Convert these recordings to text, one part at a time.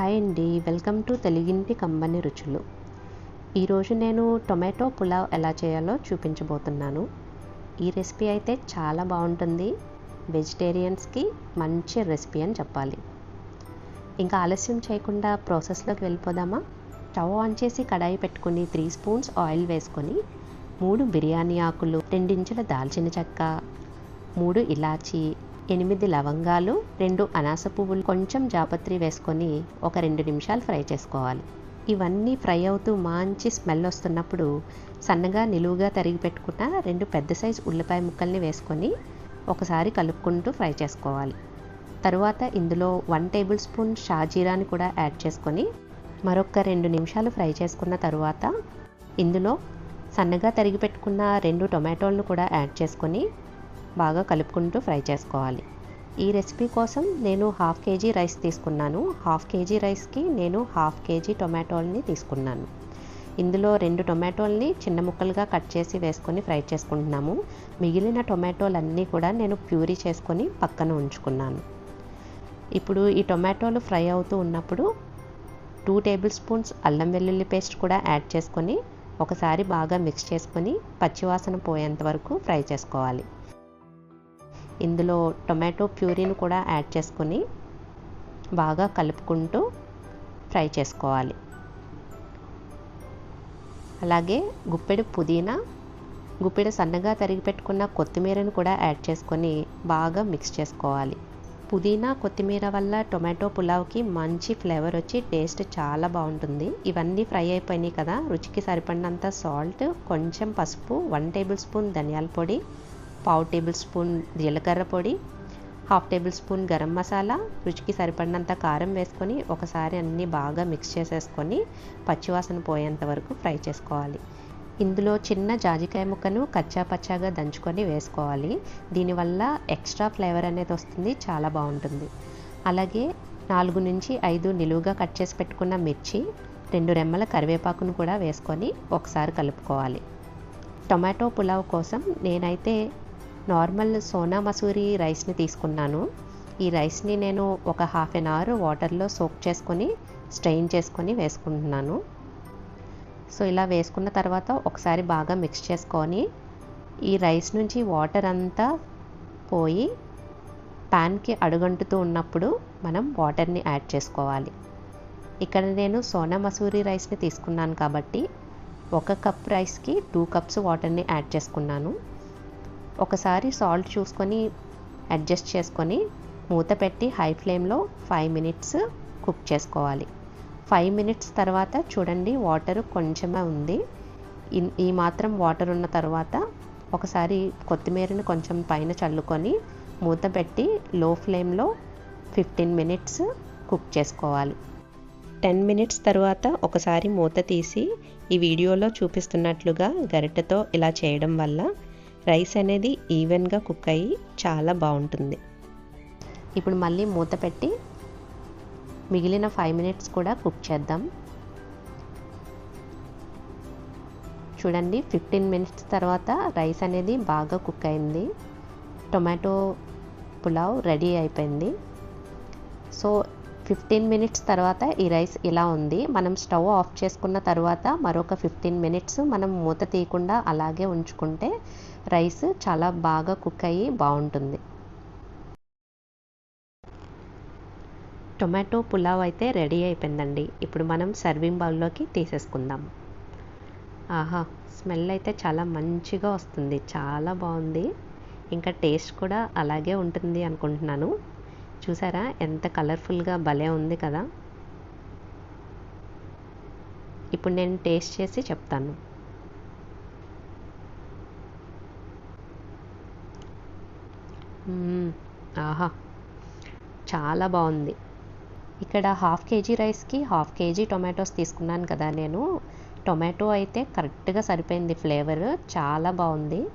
Hi అండి. Welcome to తెలుగింటి కంబని రుచులు. ఈరోజు నేను టొమాటో పులావ్ ఎలా చేయాలో చూపించబోతున్నాను. ఈ రెసిపీ అయితే చాలా బాగుంటుంది. వెజిటేరియన్స్కి మంచి రెసిపీ అని చెప్పాలి. ఇంకా ఆలస్యం చేయకుండా ప్రాసెస్లోకి వెళ్ళిపోదామా? స్టవ్ ఆన్ చేసి కడాయి పెట్టుకొని త్రీ స్పూన్స్ ఆయిల్ వేసుకొని మూడు బిర్యానీ ఆకులు రెండించుల దాల్చిన చెక్క మూడు ఇలాచీ ఎనిమిది లవంగాలు రెండు అనాస పువ్వులు కొంచెం జాపత్రి వేసుకొని ఒక రెండు నిమిషాలు ఫ్రై చేసుకోవాలి. ఇవన్నీ ఫ్రై అవుతూ మంచి స్మెల్ వస్తున్నప్పుడు సన్నగా నిలువుగా తరిగి పెట్టుకున్న రెండు పెద్ద సైజు ఉల్లిపాయ ముక్కల్ని వేసుకొని ఒకసారి కలుపుకుంటూ ఫ్రై చేసుకోవాలి. తరువాత ఇందులో వన్ టేబుల్ స్పూన్ షాజీరాని కూడా యాడ్ చేసుకొని మరొక రెండు నిమిషాలు ఫ్రై చేసుకున్న తరువాత ఇందులో సన్నగా తరిగి పెట్టుకున్న రెండు టొమాటోలను కూడా యాడ్ చేసుకొని బాగా కలుపుకుంటూ ఫ్రై చేసుకోవాలి. ఈ రెసిపీ కోసం నేను హాఫ్ కేజీ రైస్ తీసుకున్నాను. హాఫ్ కేజీ రైస్కి నేను హాఫ్ కేజీ టొమాటోల్ని తీసుకున్నాను. ఇందులో రెండు టొమాటోల్ని చిన్న ముక్కలుగా కట్ చేసి వేసుకొని ఫ్రై చేసుకుంటున్నాము. మిగిలిన టొమాటోలన్నీ కూడా నేను ప్యూరీ చేసుకొని పక్కన ఉంచుకున్నాను. ఇప్పుడు ఈ టొమాటోలు ఫ్రై అవుతూ ఉన్నప్పుడు టూ టేబుల్ స్పూన్స్ అల్లం వెల్లుల్లి పేస్ట్ కూడా యాడ్ చేసుకొని ఒకసారి బాగా మిక్స్ చేసుకొని పచ్చివాసన పోయేంత వరకు ఫ్రై చేసుకోవాలి. ఇందులో టొమాటో ప్యూరీని కూడా యాడ్ చేసుకొని బాగా కలుపుకుంటూ ఫ్రై చేసుకోవాలి. అలాగే గుప్పెడు పుదీనా గుప్పెడు సన్నగా తరిగి పెట్టుకున్న కొత్తిమీరను కూడా యాడ్ చేసుకొని బాగా మిక్స్ చేసుకోవాలి. పుదీనా కొత్తిమీర వల్ల టొమాటో పులావ్కి మంచి ఫ్లేవర్ వచ్చి టేస్ట్ చాలా బాగుంటుంది. ఇవన్నీ ఫ్రై అయిపోయినాయి కదా రుచికి సరిపడినంత సాల్ట్ కొంచెం పసుపు వన్ టేబుల్ స్పూన్ ధనియాల పొడి పావు టేబుల్ స్పూన్ జీలకర్ర పొడి half tablespoon garam masala రుచికి సరిపడినంత కారం వేసుకొని ఒకసారి అన్నీ బాగా మిక్స్ చేసేసుకొని పచ్చివాసన పోయేంత వరకు ఫ్రై చేసుకోవాలి. ఇందులో చిన్న జాజికాయ ముక్కను కచ్చా పచ్చాగా దంచుకొని వేసుకోవాలి. దీనివల్ల ఎక్స్ట్రా ఫ్లేవర్ అనేది వస్తుంది చాలా బాగుంటుంది. అలాగే నాలుగు నుంచి ఐదు నిలువుగా కట్ చేసి పెట్టుకున్న మిర్చి రెండు రెమ్మల కరివేపాకును కూడా వేసుకొని ఒకసారి కలుపుకోవాలి. టొమాటో పులావ్ కోసం నేనైతే నార్మల్ సోనా మసూరి రైస్ని తీసుకున్నాను. ఈ రైస్ని నేను ఒక హాఫ్ అన్ అవర్ వాటర్లో సోక్ చేసుకొని స్ట్రెయిన్ చేసుకొని వేసుకుంటున్నాను. సో ఇలా వేసుకున్న తర్వాత ఒకసారి బాగా మిక్స్ చేసుకొని ఈ రైస్ నుంచి వాటర్ అంతా పోయి ప్యాన్కి అడుగంటుతూ ఉన్నప్పుడు మనం వాటర్ని యాడ్ చేసుకోవాలి. ఇక్కడ నేను సోనా మసూరి రైస్ని తీసుకున్నాను కాబట్టి ఒక కప్ రైస్కి టూ కప్స్ వాటర్ని యాడ్ చేసుకున్నాను. ఒకసారి సాల్ట్ చూసుకొని అడ్జస్ట్ చేసుకొని మూత పెట్టి హై ఫ్లేమ్లో ఫైవ్ మినిట్స్ కుక్ చేసుకోవాలి. ఫైవ్ మినిట్స్ తర్వాత చూడండి వాటర్ కొంచెమే ఉంది. ఈ మాత్రం వాటర్ ఉన్న తర్వాత ఒకసారి కొత్తిమీరని కొంచెం పైన చల్లుకొని మూత పెట్టి లో ఫ్లేమ్లో ఫిఫ్టీన్ మినిట్స్ కుక్ చేసుకోవాలి. టెన్ మినిట్స్ తర్వాత ఒకసారి మూత తీసి ఈ వీడియోలో చూపిస్తున్నట్లుగా గరిటెతో ఇలా చేయడం వల్ల రైస్ అనేది ఈవెన్గా కుక్ అయ్యి చాలా బాగుంటుంది. ఇప్పుడు మళ్ళీ మూత పెట్టి మిగిలిన ఫైవ్ మినిట్స్ కూడా కుక్ చేద్దాం. చూడండి ఫిఫ్టీన్ మినిట్స్ తర్వాత రైస్ అనేది బాగా కుక్ అయింది. టొమాటో పులావ్ రెడీ అయిపోయింది. సో ఫిఫ్టీన్ మినిట్స్ తర్వాత ఈ రైస్ ఇలా ఉంది. మనం స్టవ్ ఆఫ్ చేసుకున్న తర్వాత మరొక ఫిఫ్టీన్ మినిట్స్ మనం మూత తీయకుండా అలాగే ఉంచుకుంటే రైస్ చాలా బాగా కుక్ అయ్యి బాగుంటుంది. టొమాటో పులావ్ అయితే రెడీ అయిపోయిందండి. ఇప్పుడు మనం సర్వింగ్ బౌల్లోకి తీసేసుకుందాం. ఆహా స్మెల్ అయితే చాలా మంచిగా వస్తుంది. చాలా బాగుంది. ఇంకా టేస్ట్ కూడా అలాగే ఉంటుంది అనుకుంటున్నాను. చూసారా? ఎంత కలర్ఫుల్గా భలే ఉంది కదా? ఇప్పుడు నేను టేస్ట్ చేసి చెప్తాను. ఆహా. చాలా బాగుంది. ఇక్కడ హాఫ్ కేజీ రైస్కి హాఫ్ కేజీ టొమాటోస్ తీసుకున్నాను కదా నేను. టొమాటో అయితే కరెక్ట్గా సరిపోయింది ఫ్లేవర్. చాలా బాగుంది.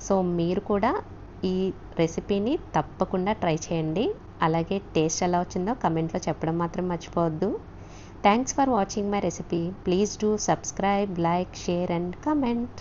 సో మీరు కూడా ఈ రెసిపీని తప్పకుండా ట్రై చేయండి. అలాగే టేస్ట్ ఎలా వచ్చిందో కమెంట్లో చెప్పడం మాత్రం మర్చిపోవద్దు. Thanks for watching my recipe please do subscribe like share and comment